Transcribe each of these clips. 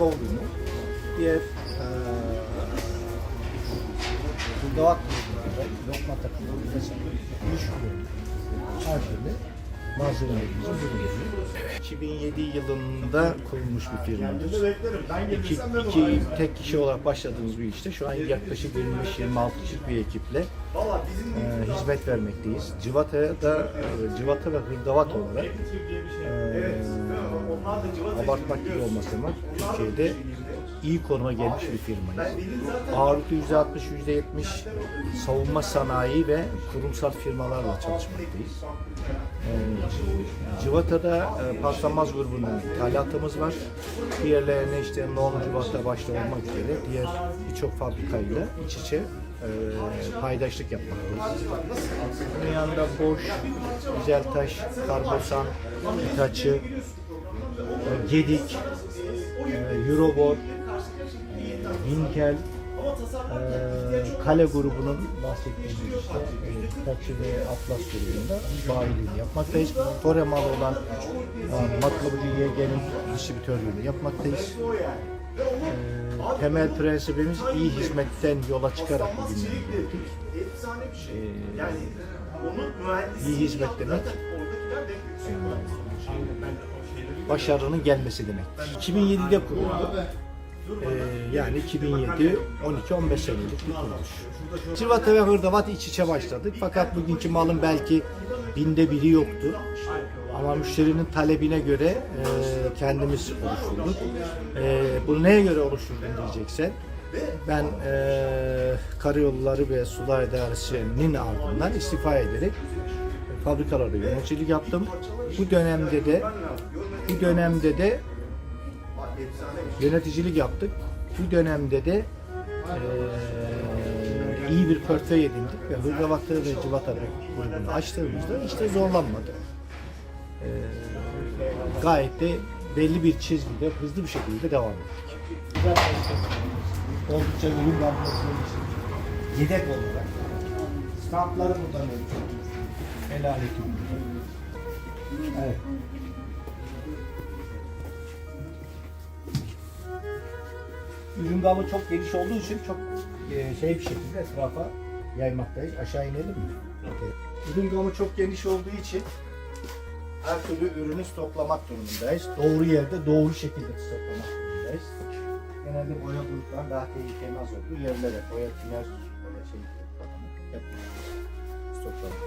aletlerinin showroom'u. Diğer e, Hırdavat grubunda, lokma takımı, grubu, her türlü malzemelerimizin bulunuyor. 2007 yılında kurulmuş bir firmadır. İki, iki tek kişi olarak başladığımız bir işte. Şu an yaklaşık 25-26 kişilik bir ekiple e, hizmet vermekteyiz. Civata'ya da e, Civata ve Hırdavat olarak e, abartmak gibi olmasa ama Türkiye'de iyi konuma gelmiş bir firmayız. Ağırlıklı %60, %70 savunma sanayi ve kurumsal firmalarla çalışmaktayız. Ee, Civata'da e, paslanmaz grubunun ithalatımız var. Diğerlerine işte Non Civata başta olmak üzere diğer birçok fabrikayla iç içe e, paydaşlık yapmaktayız. Bunun yanında Boş, Güzeltaş, Karbosan, Hitachi, e, Gedik, e, Eurobor, Winkel, e, Kale grubunun bahsettiğimiz işte Hitachi ve Atlas grubunda bayiliğini yapmaktayız. Tore malı olan e, Matlabı YG'nin distribütörlüğünü yapmaktayız. E, temel prensibimiz iyi hizmetten yola çıkarak bugünlere geldik. E, iyi hizmet demek başarının gelmesi demek. 2007'de kuruldu. Ee, yani 2007, 12-15 senelik bir kuruluş. Civata ve hırdavat iç içe başladık. Fakat bugünkü malın belki binde biri yoktu. Ama müşterinin talebine göre e, kendimiz oluşturduk. E, bunu neye göre oluşturdun diyeceksen, ben e, karayolları ve sular idaresinin ardından istifa ederek fabrikalarda yöneticilik yaptım. Bu dönemde de bu dönemde de yöneticilik yaptık. Bu dönemde de eee, iyi bir portföy edindik ve Hırdavat'ı ve Civata grubunu açtığımızda işte zorlanmadı. Eee, gayet de belli bir çizgide hızlı bir şekilde devam ettik. Oldukça ürün yapmasının için yedek olarak standları buradan. El aleti burada. Evet. Ürün gamı çok geniş olduğu için çok e, şey bir şekilde etrafa yaymaktayız. Aşağı inelim mi? Okey. Ürün gamı çok geniş olduğu için her türlü ürünü stoklamak durumundayız. Doğru yerde doğru şekilde stoklamak durumundayız. Genelde boya gruplar daha tehlikeli az olduğu yerlere boya tiner böyle şey hep stoklamak.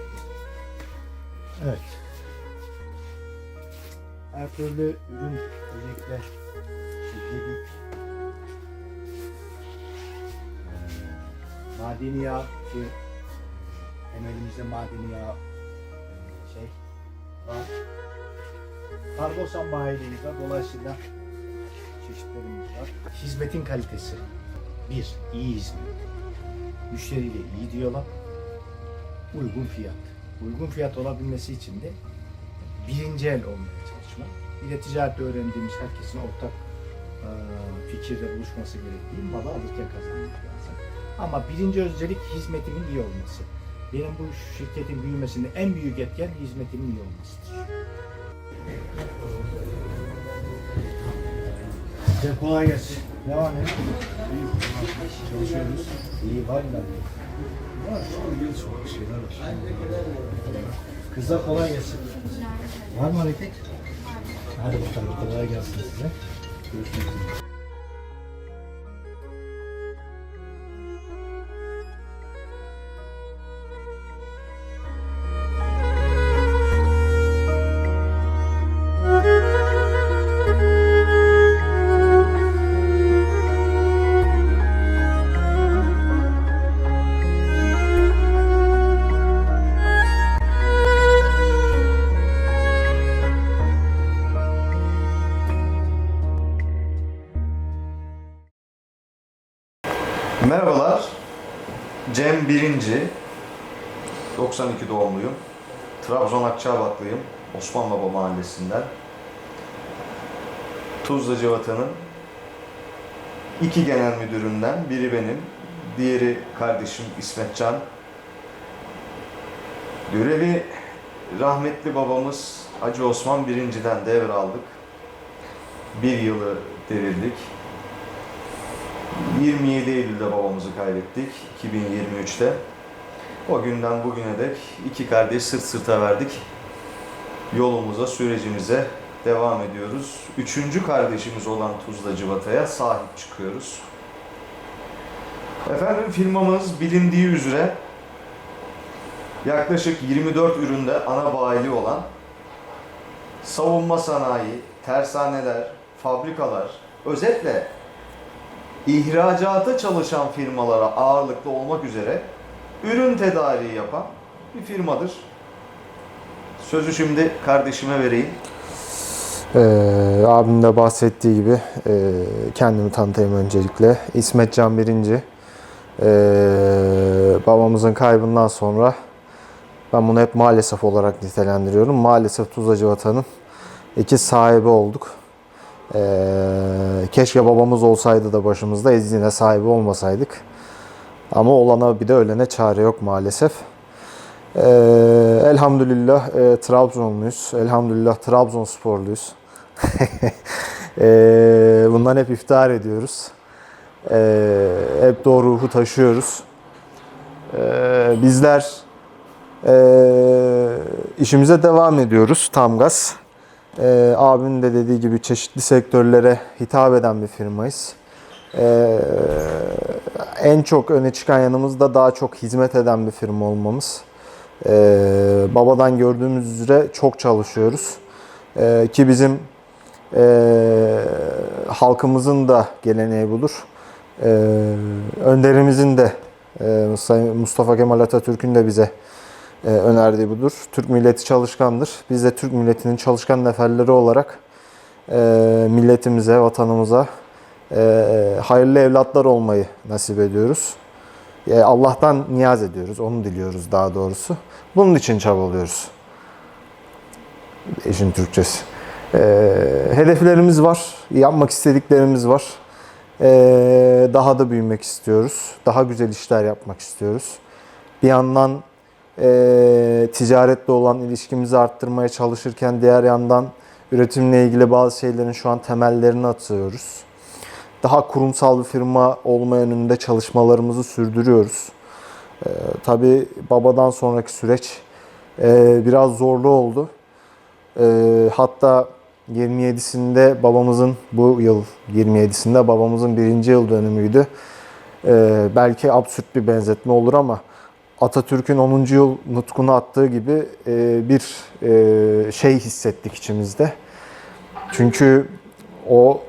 Evet. Her türlü ürün özellikle şirketin madeni yağ ki temelimizde madeni yağ şey var. Karbosan bayiliğimiz var. Dolayısıyla çeşitlerimiz var. Hizmetin kalitesi. Bir, iyi hizmet. Müşteriyle iyi diyalog. Uygun fiyat. Uygun fiyat olabilmesi için de birinci el olmaya çalışmak. Bir de ticarette öğrendiğimiz herkesin ortak fikirde buluşması gerektiği malı alırken kazanmak lazım. Ama birinci özellik hizmetimin iyi olması. Benim bu şirketin büyümesinde en büyük etken hizmetimin iyi olmasıdır. Size kolay gelsin. Devam et. Çalışıyoruz. İyi var mı? Var. Çok şeyler var. Kızlar kolay gelsin. Var mı hareket? Hadi bakalım kolay gelsin size. Görüşmek üzere. Merhabalar. Cem Birinci. 92 doğumluyum. Trabzon Akçabatlıyım. Osman Baba Mahallesi'nden. Tuzla Civata'nın iki genel müdüründen biri benim, diğeri kardeşim İsmet Can. Görevi rahmetli babamız Hacı Osman birinciden devraldık. Bir yılı devirdik. 27 Eylül'de babamızı kaybettik 2023'te. O günden bugüne dek iki kardeş sırt sırta verdik. Yolumuza, sürecimize devam ediyoruz. Üçüncü kardeşimiz olan Tuzla Civata'ya sahip çıkıyoruz. Efendim firmamız bilindiği üzere yaklaşık 24 üründe ana bayili olan savunma sanayi, tersaneler, fabrikalar, özetle ihracata çalışan firmalara ağırlıklı olmak üzere ürün tedariği yapan bir firmadır. Sözü şimdi kardeşime vereyim. Ee, abim de bahsettiği gibi e, kendimi tanıtayım öncelikle. İsmet Can Birinci. Ee, babamızın kaybından sonra ben bunu hep maalesef olarak nitelendiriyorum. Maalesef Tuzlacı Vatan'ın iki sahibi olduk. Ee, keşke babamız olsaydı da başımızda ezine sahibi olmasaydık. Ama olana bir de ölene çare yok maalesef. Ee, elhamdülillah e, Trabzonluyuz. Elhamdülillah Trabzonsporluyuz. Ee, bundan hep iftihar ediyoruz. Ee, hep doğru ruhu taşıyoruz. Ee, bizler e, işimize devam ediyoruz tam gaz. Ee, abimin de dediği gibi çeşitli sektörlere hitap eden bir firmayız. Ee, en çok öne çıkan yanımız da daha çok hizmet eden bir firma olmamız. Ee, babadan gördüğümüz üzere çok çalışıyoruz. Ee, ki bizim e, halkımızın da geleneği budur. Ee, önderimizin de e, Mustafa Kemal Atatürk'ün de bize e, önerdiği budur. Türk milleti çalışkandır. Biz de Türk milletinin çalışkan neferleri olarak e, milletimize, vatanımıza e, hayırlı evlatlar olmayı nasip ediyoruz. E, Allah'tan niyaz ediyoruz, onu diliyoruz daha doğrusu. Bunun için çabalıyoruz. İşin Türkçesi. E, hedeflerimiz var, yapmak istediklerimiz var. E, daha da büyümek istiyoruz, daha güzel işler yapmak istiyoruz. Bir yandan e, ticaretle olan ilişkimizi arttırmaya çalışırken diğer yandan üretimle ilgili bazı şeylerin şu an temellerini atıyoruz. Daha kurumsal bir firma olma yönünde çalışmalarımızı sürdürüyoruz. Ee, tabii babadan sonraki süreç e, biraz zorlu oldu. Ee, hatta 27'sinde babamızın bu yıl 27'sinde babamızın birinci yıl dönümüydü. Ee, belki absürt bir benzetme olur ama Atatürk'ün 10. yıl nutkunu attığı gibi e, bir e, şey hissettik içimizde. Çünkü o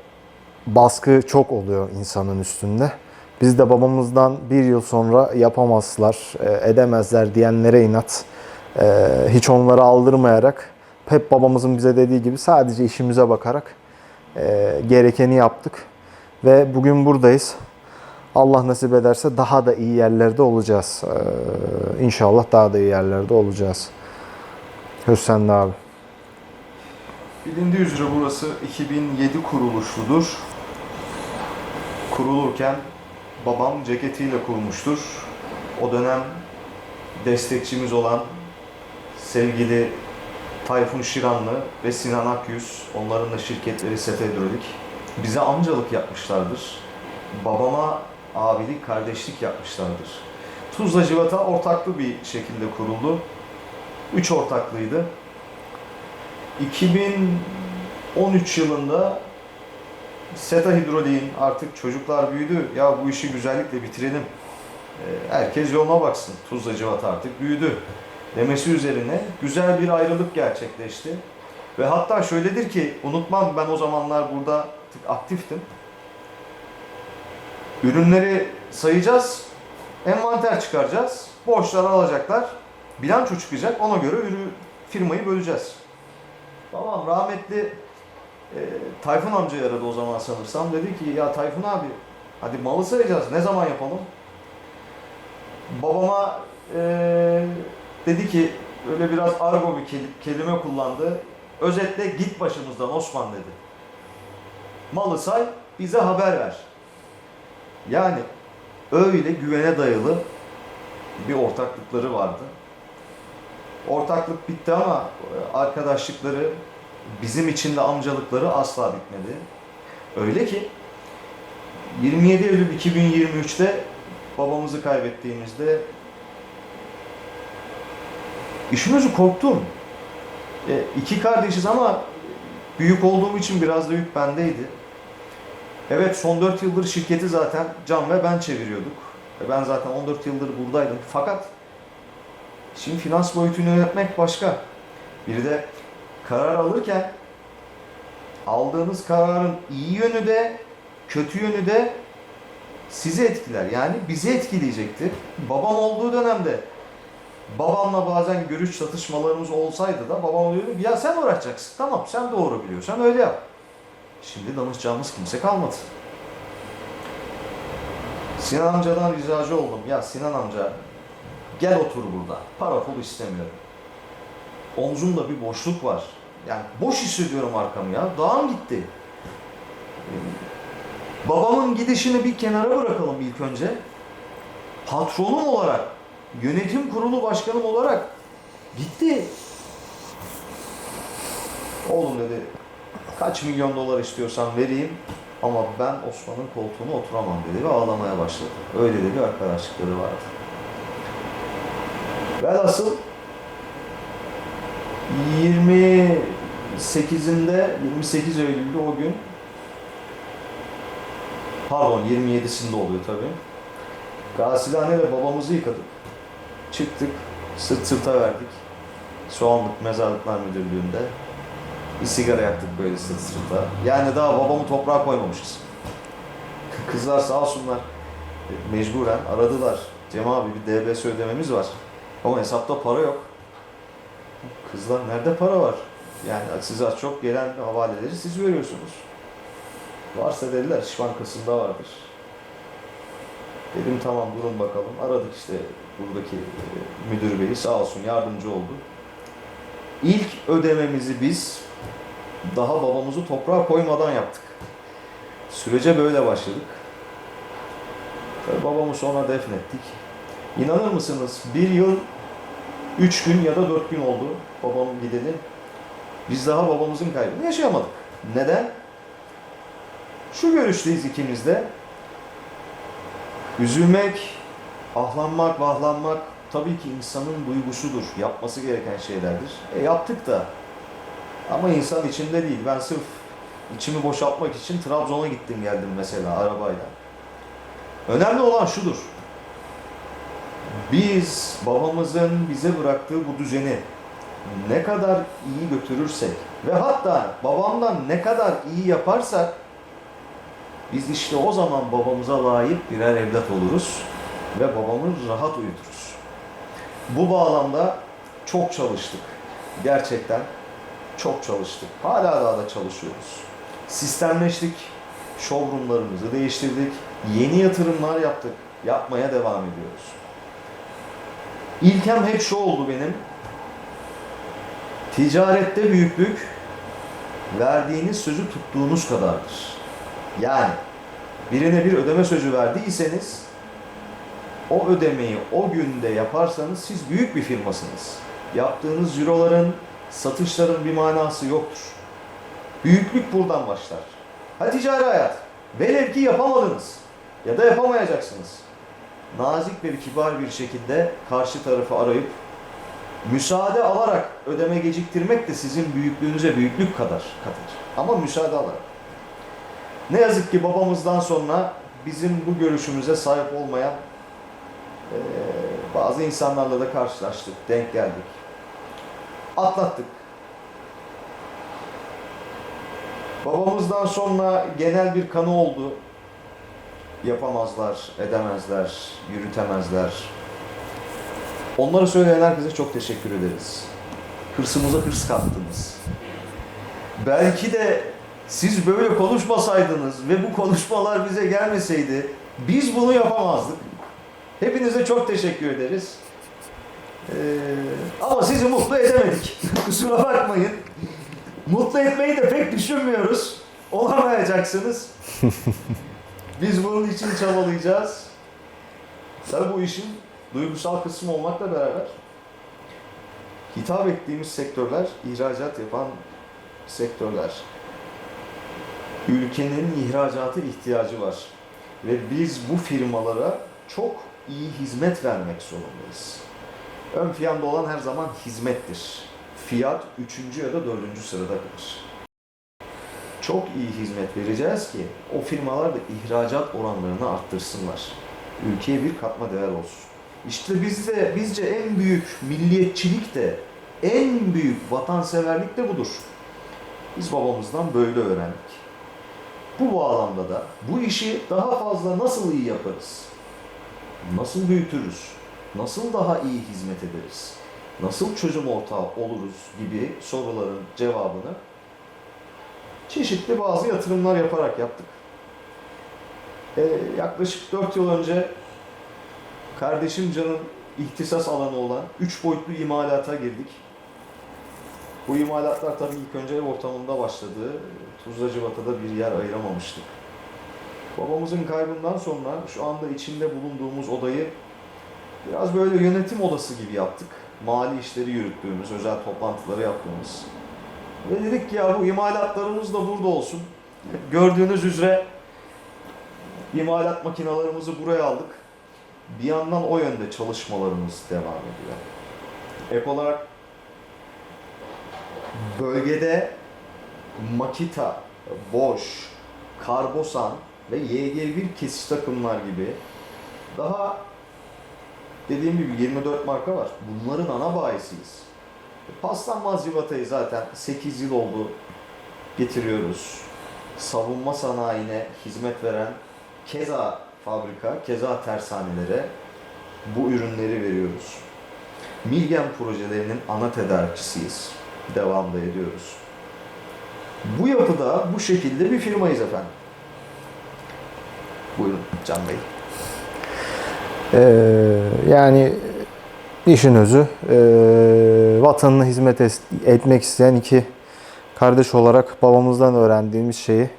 baskı çok oluyor insanın üstünde. Biz de babamızdan bir yıl sonra yapamazlar, e, edemezler diyenlere inat. Hiç onları aldırmayarak hep babamızın bize dediği gibi sadece işimize bakarak gerekeni yaptık. Ve bugün buradayız. Allah nasip ederse daha da iyi yerlerde olacağız. Ee, İnşallah daha da iyi yerlerde olacağız. Hüseyin abi. Bilindiği üzere burası 2007 kuruluşludur. Kurulurken babam ceketiyle kurmuştur. O dönem destekçimiz olan sevgili Tayfun Şiranlı ve Sinan Akyüz, onların da şirketleri Sete Hidrolik, bize amcalık yapmışlardır. Babama abilik, kardeşlik yapmışlardır. Tuzla Civata ortaklı bir şekilde kuruldu. Üç ortaklıydı. 2013 yılında Seta Hidrolik'in artık çocuklar büyüdü. Ya bu işi güzellikle bitirelim. Ee, Herkes yoluna baksın. Tuzla Civat artık büyüdü. Demesi üzerine güzel bir ayrılık gerçekleşti. Ve hatta şöyledir ki unutmam ben o zamanlar burada aktiftim. Ürünleri sayacağız. Envanter çıkaracağız. Borçları alacaklar. Bilanço çıkacak. Ona göre ürün firmayı böleceğiz. Tamam rahmetli e, Tayfun amca aradı o zaman sanırsam. Dedi ki ya Tayfun abi hadi malı sayacağız. Ne zaman yapalım? Babama e, dedi ki öyle biraz argo bir kel- kelime kullandı. Özetle git başımızdan Osman dedi. Malı say bize haber ver. Yani öyle güvene dayalı bir ortaklıkları vardı. Ortaklık bitti ama e, arkadaşlıkları, bizim için de amcalıkları asla bitmedi. Öyle ki 27 Eylül 2023'te babamızı kaybettiğimizde işimizi korktum. E, iki kardeşiz ama büyük olduğum için biraz da yük bendeydi. Evet son 4 yıldır şirketi zaten Can ve ben çeviriyorduk. E, ben zaten 14 yıldır buradaydım. Fakat şimdi finans boyutunu yönetmek başka. Bir de karar alırken aldığınız kararın iyi yönü de kötü yönü de sizi etkiler. Yani bizi etkileyecektir. Babam olduğu dönemde babamla bazen görüş çatışmalarımız olsaydı da babam diyordu ya sen uğraşacaksın. Tamam sen doğru biliyorsan öyle yap. Şimdi danışacağımız kimse kalmadı. Sinan amcadan ricacı oldum. Ya Sinan amca gel otur burada. Para pul istemiyorum. Omzumda bir boşluk var. Yani boş hissediyorum arkamı ya. Dağım gitti. Babamın gidişini bir kenara bırakalım ilk önce. Patronum olarak, yönetim kurulu başkanım olarak gitti. Oğlum dedi, kaç milyon dolar istiyorsan vereyim ama ben Osman'ın koltuğuna oturamam dedi ve ağlamaya başladı. Öyle de bir arkadaşlıkları vardı. Velhasıl 28'inde 28 Eylül'de o gün pardon 27'sinde oluyor tabii. Gazihane'de babamızı yıkadık. Çıktık, sırt sırta verdik. Soğanlık Mezarlıklar Müdürlüğü'nde. Bir sigara yaktık böyle sırt sırta. Yani daha babamı toprağa koymamışız. Kızlar sağ olsunlar mecburen aradılar. Cem abi bir DBS ödememiz var. Ama hesapta para yok. Kızlar nerede para var? Yani size çok gelen havaleleri siz veriyorsunuz. Varsa dediler İş Bankası'nda vardır. Dedim tamam durun bakalım. Aradık işte buradaki e, müdür beyi sağ olsun yardımcı oldu. İlk ödememizi biz daha babamızı toprağa koymadan yaptık. Sürece böyle başladık. Tabii babamı sonra defnettik. İnanır mısınız? Bir yıl, üç gün ya da dört gün oldu babam gideli. Biz daha babamızın kaybını yaşayamadık. Neden? Şu görüşteyiz ikimiz de. Üzülmek, ahlanmak, vahlanmak tabii ki insanın duygusudur. Yapması gereken şeylerdir. E yaptık da. Ama insan içinde değil. Ben sırf içimi boşaltmak için Trabzon'a gittim geldim mesela arabayla. Önemli olan şudur. Biz babamızın bize bıraktığı bu düzeni ne kadar iyi götürürsek ve hatta babamdan ne kadar iyi yaparsak biz işte o zaman babamıza layık birer evlat oluruz ve babamı rahat uyuturuz. Bu bağlamda çok çalıştık. Gerçekten çok çalıştık. Hala daha da çalışıyoruz. Sistemleştik. Showroomlarımızı değiştirdik. Yeni yatırımlar yaptık. Yapmaya devam ediyoruz. İlkem hep şu oldu benim. Ticarette büyüklük verdiğiniz sözü tuttuğunuz kadardır. Yani birine bir ödeme sözü verdiyseniz o ödemeyi o günde yaparsanız siz büyük bir firmasınız. Yaptığınız euroların, satışların bir manası yoktur. Büyüklük buradan başlar. Ha ticari hayat. Velev ki yapamadınız ya da yapamayacaksınız. Nazik ve kibar bir şekilde karşı tarafı arayıp müsaade alarak ödeme geciktirmek de sizin büyüklüğünüze büyüklük kadar katır. Ama müsaade alarak. Ne yazık ki babamızdan sonra bizim bu görüşümüze sahip olmayan eee, bazı insanlarla da karşılaştık, denk geldik. Atlattık. Babamızdan sonra genel bir kanı oldu. Yapamazlar, edemezler, yürütemezler. Onları söyleyen herkese çok teşekkür ederiz. Hırsımıza hırs kattınız. Belki de siz böyle konuşmasaydınız ve bu konuşmalar bize gelmeseydi biz bunu yapamazdık. Hepinize çok teşekkür ederiz. Ee, ama sizi mutlu edemedik. Kusura bakmayın. Mutlu etmeyi de pek düşünmüyoruz. Olamayacaksınız. Biz bunun için çabalayacağız. Tabii bu işin duygusal kısmı olmakla beraber hitap ettiğimiz sektörler ihracat yapan sektörler. Ülkenin ihracata ihtiyacı var. Ve biz bu firmalara çok iyi hizmet vermek zorundayız. Ön planda olan her zaman hizmettir. Fiyat üçüncü ya da dördüncü sırada kalır. Çok iyi hizmet vereceğiz ki o firmalar da ihracat oranlarını arttırsınlar. Ülkeye bir katma değer olsun. İşte bizde bizce en büyük milliyetçilik de en büyük vatanseverlik de budur. Biz babamızdan böyle öğrendik. Bu bağlamda da bu işi daha fazla nasıl iyi yaparız? Nasıl büyütürüz? Nasıl daha iyi hizmet ederiz? Nasıl çözüm ortağı oluruz gibi soruların cevabını çeşitli bazı yatırımlar yaparak yaptık. Ee, yaklaşık 4 yıl önce kardeşim Can'ın ihtisas alanı olan 3 boyutlu imalata girdik. Bu imalatlar tabii ilk önce ev ortamında başladı. Tuzlacıbata'da bir yer ayıramamıştık. Babamızın kaybından sonra şu anda içinde bulunduğumuz odayı biraz böyle yönetim odası gibi yaptık. Mali işleri yürüttüğümüz, özel toplantıları yaptığımız. Ve dedik ki ya bu imalatlarımız da burada olsun. Gördüğünüz üzere imalat makinalarımızı buraya aldık. Bir yandan o yönde çalışmalarımız devam ediyor. Ek olarak bölgede Makita, Bosch, Karbosan ve YG1 kesiş takımlar gibi daha dediğim gibi 24 marka var. Bunların ana bayisiyiz. Paslanmaz civatayı zaten 8 yıl oldu getiriyoruz. Savunma sanayine hizmet veren keza fabrika, keza tersanelere bu ürünleri veriyoruz. Milgen projelerinin ana tedarikçisiyiz. Devamda ediyoruz. Bu yapıda bu şekilde bir firmayız efendim. Buyurun Can Bey. Ee, yani işin özü ee, vatanına hizmet etmek isteyen iki kardeş olarak babamızdan öğrendiğimiz şeyi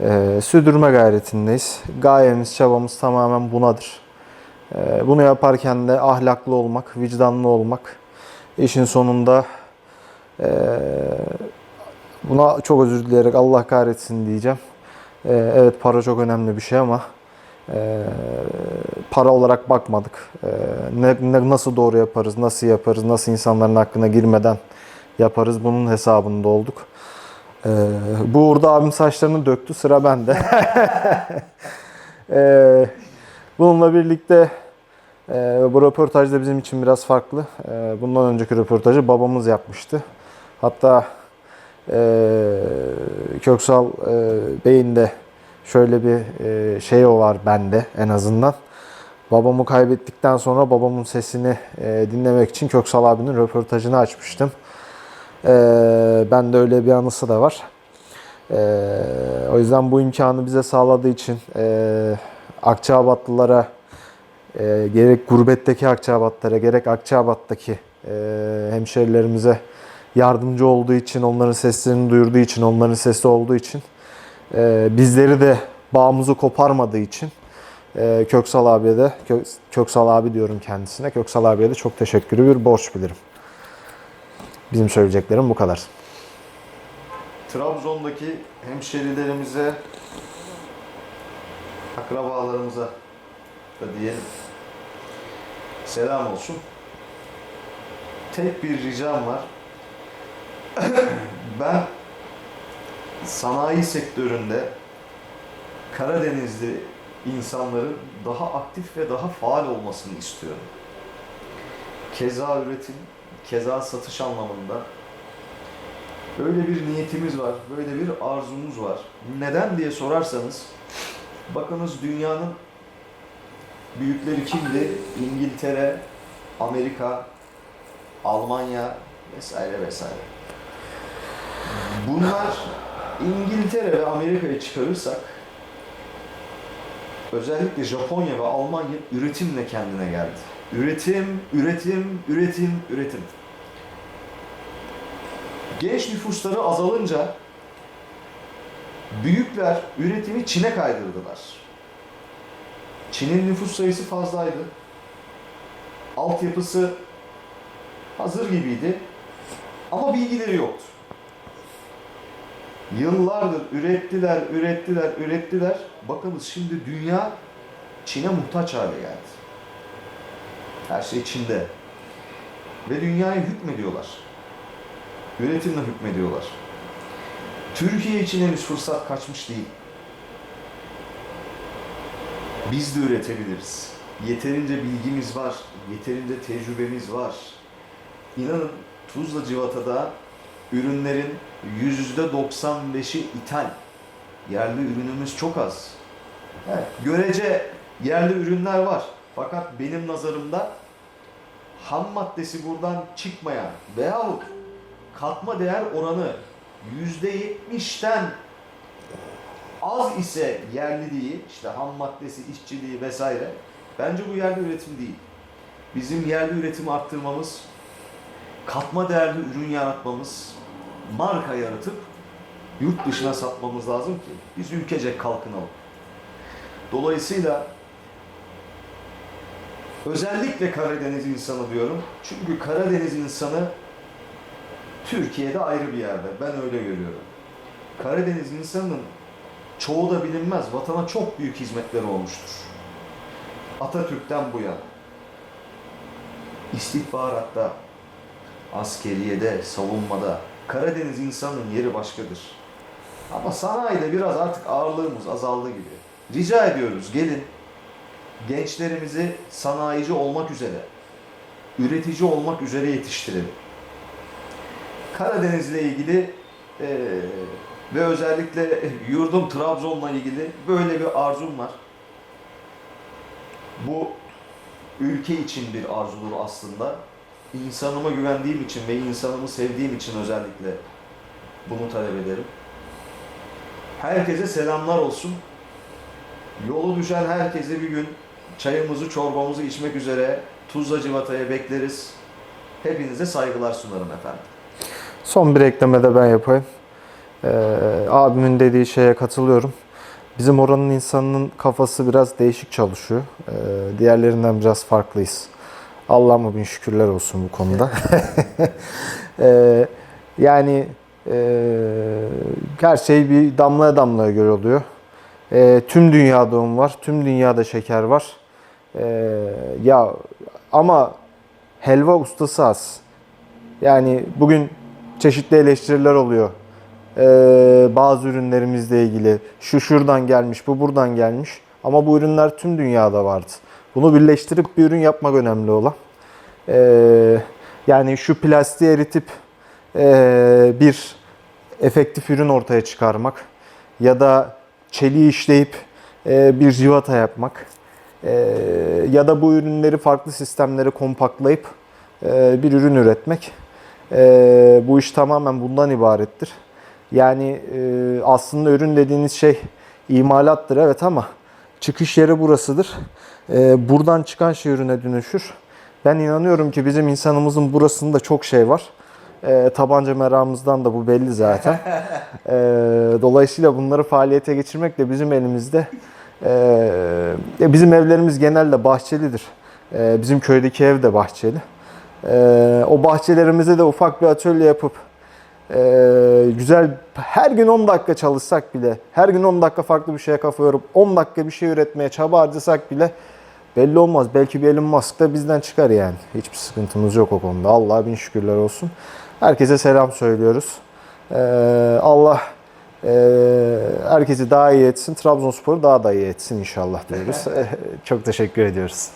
ee, sürdürme gayretindeyiz. Gayemiz, çabamız tamamen bunadır. Ee, bunu yaparken de ahlaklı olmak, vicdanlı olmak, işin sonunda ee, buna çok özür dileyerek Allah kahretsin diyeceğim. Ee, evet para çok önemli bir şey ama ee, para olarak bakmadık. Ee, ne, ne- nasıl doğru yaparız, nasıl yaparız, nasıl insanların hakkına girmeden yaparız bunun hesabında olduk. Ee, bu Uğur'da abim saçlarını döktü, sıra bende. Bununla birlikte e, bu röportaj da bizim için biraz farklı. Bundan önceki röportajı babamız yapmıştı. Hatta e, Köksal e, Bey'in de şöyle bir e, şey o var bende en azından. Babamı kaybettikten sonra babamın sesini e, dinlemek için Köksal abinin röportajını açmıştım. E, ben de öyle bir anısı da var. E, o yüzden bu imkanı bize sağladığı için Akçabatlılara gerek gurbetteki Akçabatlara gerek Akçabat'taki hemşerilerimize yardımcı olduğu için, onların seslerini duyurduğu için, onların sesi olduğu için ee, bizleri de bağımızı koparmadığı için e, Köksal abiye de Kö- Köksal abi diyorum kendisine. Köksal abiye de çok teşekkürü bir borç bilirim. Bizim söyleyeceklerim bu kadar. Trabzon'daki hemşerilerimize, akrabalarımıza da diyelim. Selam olsun. Tek bir ricam var. ben sanayi sektöründe Karadenizli insanların daha aktif ve daha faal olmasını istiyorum. Keza üretim, keza satış anlamında Böyle bir niyetimiz var, böyle bir arzumuz var. Neden diye sorarsanız, bakınız dünyanın büyükleri kimdi? İngiltere, Amerika, Almanya vesaire vesaire. Bunlar İngiltere ve Amerika'yı çıkarırsak, özellikle Japonya ve Almanya üretimle kendine geldi. Üretim, üretim, üretim, üretim. Genç nüfusları azalınca büyükler üretimi Çin'e kaydırdılar. Çin'in nüfus sayısı fazlaydı. Altyapısı hazır gibiydi. Ama bilgileri yoktu. Yıllardır ürettiler, ürettiler, ürettiler. Bakınız şimdi dünya Çin'e muhtaç hale geldi. Her şey Çin'de. Ve dünyaya hükmediyorlar. Üretimle hükmediyorlar. Türkiye için henüz fırsat kaçmış değil. Biz de üretebiliriz. Yeterince bilgimiz var, yeterince tecrübemiz var. İnanın Tuzla Civata'da ürünlerin %95'i ithal. Yerli ürünümüz çok az. Evet, görece yerli ürünler var. Fakat benim nazarımda ham maddesi buradan çıkmayan veyahut katma değer oranı %70'ten az ise yerliliği, işte ham maddesi, işçiliği vesaire bence bu yerli üretim değil. Bizim yerli üretimi arttırmamız, katma değerli ürün yaratmamız, marka yaratıp yurt dışına satmamız lazım ki biz ülkece kalkınalım. Dolayısıyla özellikle Karadeniz insanı diyorum. Çünkü Karadeniz insanı Türkiye'de ayrı bir yerde. Ben öyle görüyorum. Karadeniz insanının çoğu da bilinmez. Vatana çok büyük hizmetleri olmuştur. Atatürk'ten bu yana. İstihbaratta, askeriyede, savunmada Karadeniz insanının yeri başkadır. Ama sanayide biraz artık ağırlığımız azaldı gibi. Rica ediyoruz gelin gençlerimizi sanayici olmak üzere, üretici olmak üzere yetiştirelim. Karadeniz'le ilgili eee, ve özellikle yurdum Trabzon'la ilgili böyle bir arzum var. Bu ülke için bir arzudur aslında. İnsanıma güvendiğim için ve insanımı sevdiğim için özellikle bunu talep ederim. Herkese selamlar olsun. Yolu düşen herkese bir gün çayımızı, çorbamızı içmek üzere Tuzla Civata'ya bekleriz. Hepinize saygılar sunarım efendim. Son bir ekleme de ben yapayım. Ee, abimin dediği şeye katılıyorum. Bizim oranın insanının kafası biraz değişik çalışıyor. Ee, diğerlerinden biraz farklıyız. Allah'ıma bin şükürler olsun bu konuda. Ee, yani e, her şey bir damlaya damlaya göre oluyor. Ee, tüm dünyada un var, tüm dünyada şeker var. Ee, ya ama helva ustası az. Yani bugün çeşitli eleştiriler oluyor. Bazı ürünlerimizle ilgili. Şu şuradan gelmiş, bu buradan gelmiş. Ama bu ürünler tüm dünyada vardı. Bunu birleştirip bir ürün yapmak önemli olan. Ee, yani şu plastiği eritip ee, bir efektif ürün ortaya çıkarmak ya da çeliği işleyip ee, bir civata yapmak ee, ya da bu ürünleri farklı sistemlere kompaktlayıp ee, bir ürün üretmek. Ee, bu iş tamamen bundan ibarettir. Yani e, aslında ürün dediğiniz şey imalattır evet ama çıkış yeri burasıdır. Ee, buradan çıkan şey ürüne dönüşür. Ben inanıyorum ki bizim insanımızın burasında çok şey var. Ee, tabanca meramımızdan da bu belli zaten. Ee, dolayısıyla bunları faaliyete geçirmek de bizim elimizde. Ya bizim evlerimiz genelde bahçelidir. Ee, bizim köydeki ev de bahçeli. Ee, o bahçelerimize de ufak bir atölye yapıp ee, güzel her gün 10 dakika çalışsak bile, her gün 10 dakika farklı bir şeye kafa yorup 10 dakika bir şey üretmeye çaba harcasak bile belli olmaz. Belki bir Elon Musk da bizden çıkar yani. Hiçbir sıkıntımız yok o konuda. Allah'a bin şükürler olsun. Herkese selam söylüyoruz. Ee, Allah ee, herkesi daha iyi etsin. Trabzonspor'u daha da iyi etsin inşallah diyoruz. Çok teşekkür ediyoruz.